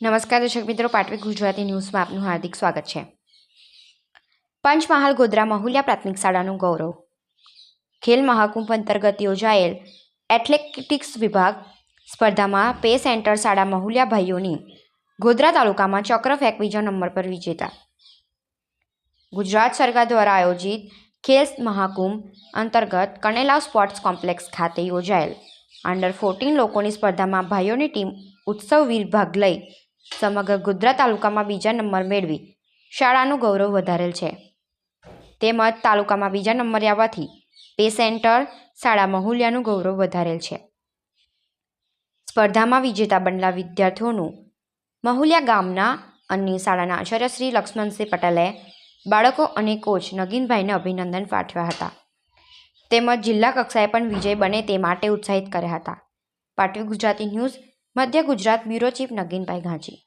નમસ્કાર દર્શક મિત્રો, પાટવી ગુજરાતી ન્યૂઝમાં આપનું હાર્દિક સ્વાગત છે. પંચમહાલ ગોધરા મહુલિયા પ્રાથમિક શાળાનું ગૌરવ. ખેલ મહાકુંભ અંતર્ગત યોજાયેલ એથ્લેટિક્સ વિભાગ સ્પર્ધામાં પે સેન્ટર શાળા મહુલિયા ભાઈઓની ગોધરા તાલુકામાં ચક્ર ફેંક બીજા નંબર પર વિજેતા. ગુજરાત સરકાર દ્વારા આયોજિત ખેલ મહાકુંભ અંતર્ગત કણેલાવ સ્પોર્ટ્સ કોમ્પ્લેક્સ ખાતે યોજાયેલ અંડર ફોર્ટીન લોકોની સ્પર્ધામાં ભાઈઓની ટીમ ઉત્સવ વિભાગ લઈ સમગ્ર ગોધરા તાલુકામાં બીજા નંબર મેળવી શાળાનું ગૌરવ વધારેલ છે. તેમજ તાલુકામાં બીજા નંબરે આવવાથી પે સેન્ટર શાળા મહુલિયાનું ગૌરવ વધારેલ છે. સ્પર્ધામાં વિજેતા બનેલા વિદ્યાર્થીઓનું મહુલિયા ગામના અન્ય શાળાના આચાર્ય શ્રી લક્ષ્મણસિંહ પટેલે બાળકો અને કોચ નગીનભાઈને અભિનંદન પાઠવ્યા હતા. તેમજ જિલ્લા કક્ષાએ પણ વિજય બને તે માટે ઉત્સાહિત કર્યા હતા. પાટવી ગુજરાતી ન્યૂઝ મધ્ય ગુજરાત બ્યુરો ચીફ નગીનભાઈ ઘાંચી